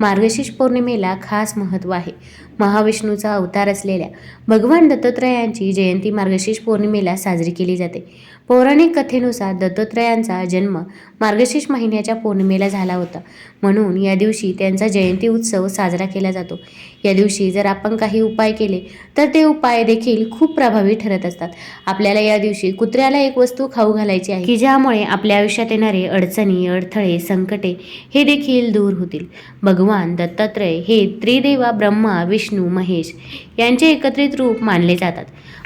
मार्गशीर्ष पौर्णिमेला खास महत्त्व आहे. महाविष्णूचा अवतार असलेल्या भगवान दत्तात्रयांची जयंती मार्गशीर्ष पौर्णिमेला साजरी केली जाते. पौराणिक कथेनुसार दत्तात्रयांचा जन्म मार्गशीर्ष महिन्याच्या पौर्णिमेला झाला होता. म्हणून या दिवशी त्यांचा जयंती उत्सव साजरा केला जातो. या दिवशी जर आपण काही उपाय केले तर ते उपाय देखील खूप प्रभावी ठरत असतात. आपल्याला या दिवशी कुत्र्याला एक वस्तू खाऊ घालायची आहे की ज्यामुळे आपल्या आयुष्यात येणारे अडचणी अडथळे संकटे हे देखील दूर होतील. भगवान भगवान दत्तात्रय हे त्रिदेवा ब्रह्मा विष्णू महेश यांचे एकत्रित रूप मानले जातात.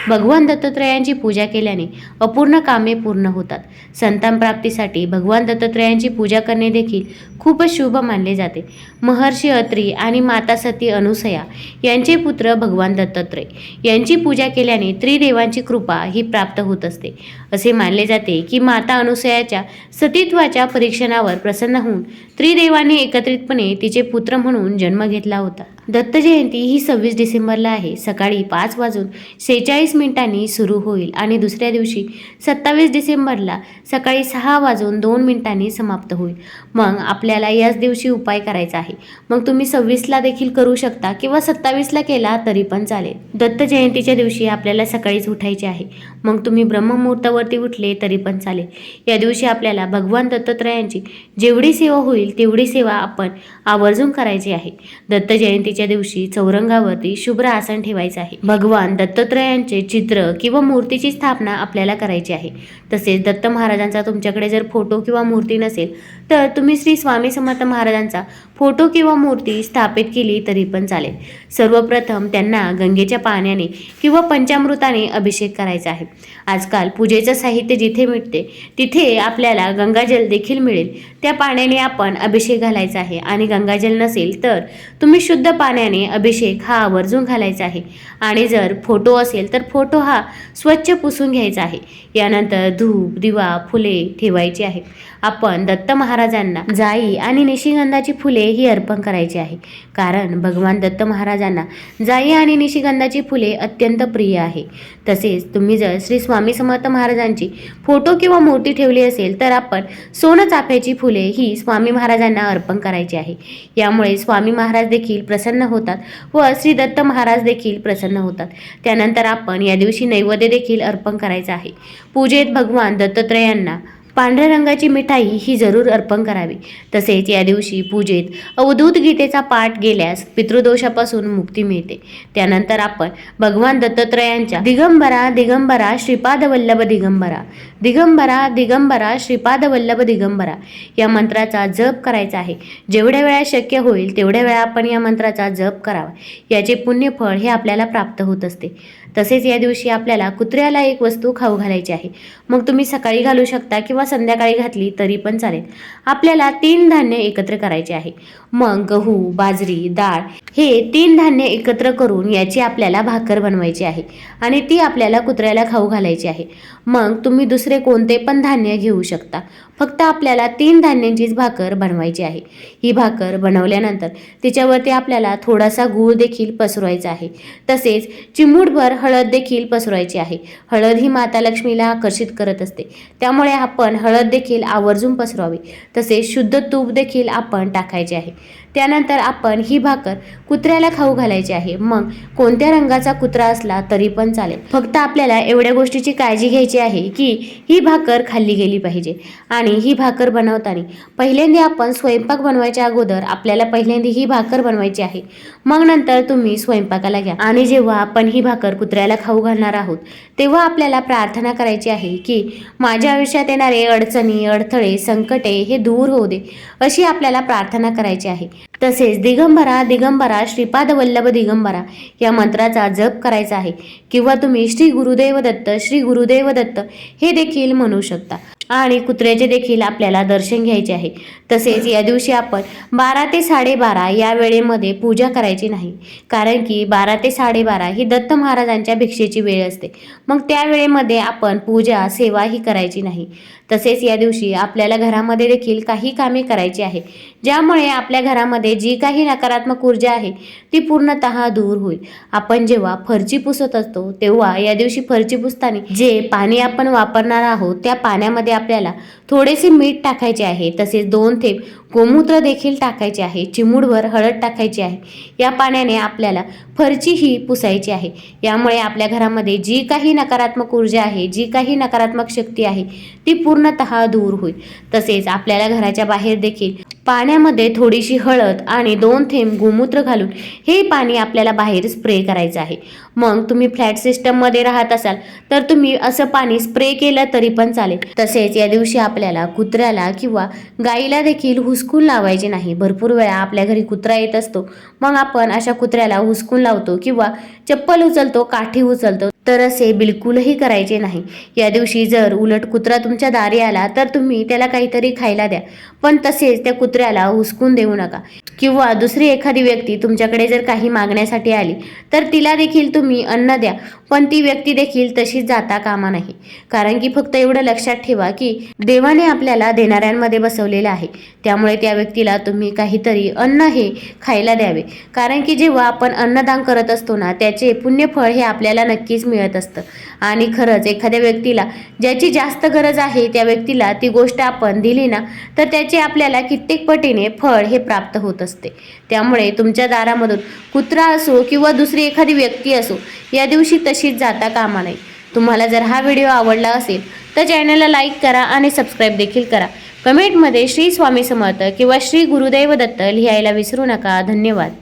भगवान दत्तात्रयांची पूजा केल्याने अपूर्ण कामे पूर्ण होतात. संतान प्राप्तीसाठी भगवान दत्तात्रयांची पूजा करणे देखील खूपच शुभ मानले जाते. महर्षी अत्री आणि माता सती अनुसया यांचे पुत्र भगवान दत्तात्रय यांची पूजा केल्याने त्रिदेवांची कृपा ही प्राप्त होत असते. असे मानले जाते की माता अनुसयाच्या सतीत्वाच्या परीक्षणावर प्रसन्न होऊन त्रिदेवांनी एकत्रितपणे तिचे पुत्र म्हणून जन्म घेतला होता. दत्त जयंती ही सव्वीस डिसेंबरला आहे. सकाळी पाच वाजून सेहेचाळीस मिनिटांनी सुरू होईल आणि दुसऱ्या दिवशी सत्तावीस डिसेंबरला सकाळी सहा वाजून दोन मिनिटांनी समाप्त होईल. मग आपल्याला याच दिवशी उपाय करायचा आहे. मग तुम्ही सव्वीसला देखील करू शकता किंवा सत्तावीसला केला तरी पण चालेल. दत्त जयंतीच्या दिवशी आपल्याला सकाळीच उठायचे आहे. मग तुम्ही ब्रह्ममुहूर्तावरती उठले तरी पण चालेल. या दिवशी आपल्याला भगवान दत्तात्रयांची जेवढी सेवा होईल तेवढी सेवा आपण आवर्जून करायची आहे. दत्त जयंतीच्या दिवशी चौरंगावरती शुभ्र आसन ठेवायचं आहे. भगवान दत्तात्रयांचे चित्र किंवा मूर्तीची स्थापना आपल्याला करायची आहे. तसेच दत्त महाराजांचा तुमच्याकडे जर फोटो किंवा मूर्ती नसेल तर तुम्ही श्री स्वामी समर्थ महाराजांचा फोटो किंवा मूर्ती स्थापित केली तरी पण चालेल. सर्वप्रथम त्यांना गंगेच्या पाण्याने किंवा पंचामृताने अभिषेक करायचा आहे. आजकाल पूजेचं साहित्य जिथे मिळते तिथे आपल्याला गंगाजल देखील मिळेल. त्या पाण्याने आपण अभिषेक घालायचा आहे. आणि गंगाजल नसेल तर तुम्ही शुद्ध पाण्याने अभिषेक हा आवर्जून घालायचा आहे. आणि जर फोटो असेल तर फोटो हा स्वच्छ पुसून घ्यायचा आहे. यानंतर धूप दिवा फुले ठेवायची आहे आपण दत्त महाराजांना जाई आणि निशिगंधाची फुले ही अर्पण करायची आहे. कारण भगवान दत्त महाराजांना जाई आणि निशिगंधाची फुले अत्यंत प्रिय आहे. तसेच तुम्ही जर श्री स्वामी समर्थ महाराजांची फोटो किंवा मूर्ती ठेवली असेल तर आपण सोनं चाफ्याची फुले ही स्वामी महाराजांना अर्पण करायची आहे. यामुळे स्वामी महाराज देखील प्रसन्न प्रसन्न होतात व श्री दत्त महाराज देखील प्रसन्न होतात. त्यानंतर आपण या दिवशी नैवेद्य देखील अर्पण करायचं आहे. पूजेत भगवान दत्तात्रयांना पांढऱ्या रंगाची मिठाई ही जरूर अर्पण करावी. तसेच या दिवशी पूजेत अवधूत गीतेचा पाठ गेल्यास पितृदोषापासून मुक्ती मिळते. त्यानंतर आपण भगवान दत्तात्रयांच्या दिगंबरा दिगंबरा श्रीपाद वल्लभ दिगंबरा दिगंबरा दिगंबरा श्रीपाद वल्लभ दिगंबरा या मंत्राचा जप करायचा आहे. जेवढ्या वेळा शक्य होईल तेवढ्या वेळा आपण या मंत्राचा जप करावा. याचे पुण्यफळ हे आपल्याला प्राप्त होत असते. तसेच या दिवशी आपल्याला कुत्र्याला एक वस्तू खाऊ घालायची आहे. मग तुम्ही सकाळी घालू शकता किंवा संध्याकाळी घातली तरी पण चालेल. आपल्याला तीन धान्य एकत्र करायचे आहे. मग गहू बाजरी डाळ हे तीन धान्य एकत्र करून याची आपल्याला भाकर बनवायची आहे आणि ती आपल्याला कुत्र्याला खाऊ घालायची आहे. मग तुम्ही दुसरे कोणते पण धान्य घेऊ शकता. फक्त आपल्याला तीन धान्यांचीच भाकर बनवायची आहे. ही भाकर बनवल्यानंतर तिच्यावरती आपल्याला थोडासा गूळ देखील पसरवायचा आहे. तसेच चिमूटभर हळद देखील पसरवायची आहे. हळद ही माता लक्ष्मीला आकर्षित करत असते. त्यामुळे आपण हळद देखील आवर्जून पसरवावी. तसेच शुद्ध तूप देखील आपण टाकायचे आहे. त्यानंतर आपण ही भाकर कुत्र्याला खाऊ घालायची आहे. मग कोणत्या रंगाचा कुत्रा असला तरी पण चालेल. फक्त आपल्याला एवढ्या गोष्टीची काळजी घ्यायची आहे की ही भाकर खाल्ली गेली पाहिजे. आणि ही भाकर बनवताना पहिल्यांदा आपण स्वयंपाक बनवायच्या अगोदर आपल्याला पहिल्यांदा ही भाकर बनवायची आहे. मग नंतर तुम्ही स्वयंपाकाला घ्या. आणि जेव्हा आपण ही भाकर कुत्र्याला खाऊ घालणार आहोत तेव्हा आपल्याला प्रार्थना करायची आहे की माझ्या आयुष्यात येणारे अडचणी अडथळे संकटे हे दूर होऊ दे. अशी आपल्याला प्रार्थना करायची आहे. तसेच दिगंबरा दिगंबरा श्रीपाद वल्लभ दिगंबरा या मंत्राचा जप करायचा आहे. किंवा तुम्ही श्री गुरुदेव दत्त श्री गुरुदेव दत्त हे देखील म्हणू शकता. आणि कुत्र्याचे देखील आपल्याला दर्शन घ्यायचे आहे. तसेच या दिवशी आपण बारा ते साडेबारा या वेळेमध्ये पूजा करायची नाही. कारण की बारा ते साडेबारा ही दत्त महाराजांच्या भिक्षेची वेळ असते. मग त्या वेळेमध्ये आपण पूजा सेवा ही करायची नाही. तसेच या दिवशी आपल्याला घरामध्ये देखील काही कामे करायची आहे. ज्यामुळे आपल्या घरामध्ये जी काही नकारात्मक ऊर्जा आहे ती पूर्णतः दूर होईल. आपण जेव्हा फरची पुसत असतो तेव्हा या दिवशी फरची पुसताना जे पाणी आपण वापरणार आहोत त्या पाण्यामध्ये आपल्याला थोडेसे मीठ टाकायचे आहे तसेच दोन थेंब गोमूत्र देखील टाकायचे आहे चिमूडभर हळद टाकायची आहे. या पाण्याने आपल्याला फरची ही पुसायची आहे. यामुळे आपल्या घरामध्ये जी काही नकारात्मक ऊर्जा आहे जी काही नकारात्मक शक्ती आहे ती पूर्णतः दूर होईल. तसेच आपल्याला घराच्या बाहेर देखील पाण्यामध्ये थोडीशी हळद आणि दोन थेंब गोमूत्र घालून हे पाणी आपल्याला बाहेर स्प्रे करायचं आहे. मग तुम्ही फ्लॅट सिस्टममध्ये राहत असाल तर तुम्ही असं पाणी स्प्रे केलं तरी पण चालेल. तसेच या दिवशी आपल्याला कुत्र्याला किंवा गाईला देखील हुसकून लावायचे नाही. भरपूर वेळा आपल्या घरी कुत्रा येत असतो. मग आपण अशा कुत्र्याला हुसकून लावतो किंवा चप्पल उचलतो काठी उचलतो. तर असे बिलकुलही करायचे नाही. या दिवशी जर उलट कुत्रा तुमच्या दारी आला तर तुम्ही त्याला काहीतरी खायला द्या. पण तसेच त्या कुत्र्याला हुसकून देऊ नका. किंवा दुसरी एखादी व्यक्ती तुमच्याकडे जर काही मागण्यासाठी आली तर तिला देखील तुम्ही अन्न द्या. पण ती व्यक्ती देखील तशीच जाता कामा नाही. कारण की फक्त एवढं लक्षात ठेवा की देवाने आपल्याला देणाऱ्यांमध्ये बसवलेलं आहे. त्यामुळे त्या व्यक्तीला तुम्ही काहीतरी अन्न हे खायला द्यावे. कारण की जेव्हा आपण अन्नदान करत असतो ना त्याचे पुण्यफळ हे आपल्याला नक्कीच मिळत असतं. आणि खरंच एखाद्या व्यक्तीला ज्याची जास्त गरज आहे त्या व्यक्तीला ती गोष्ट आपण दिली ना तर त्याचे आपल्याला कित्येक पटीने फळ हे प्राप्त होत असते. त्यामुळे तुमच्या दारामधून कुत्रा असो किंवा दुसरी एखादी व्यक्ती असो या दिवशी तशीच जाता कामा नये. तुम्हाला जर हा व्हिडिओ आवडला असेल तर चॅनलला लाईक करा आणि सबस्क्राईब देखील करा. कमेंटमध्ये श्री स्वामी समर्थ किंवा श्री गुरुदैव दत्त लिहायला विसरू नका. धन्यवाद.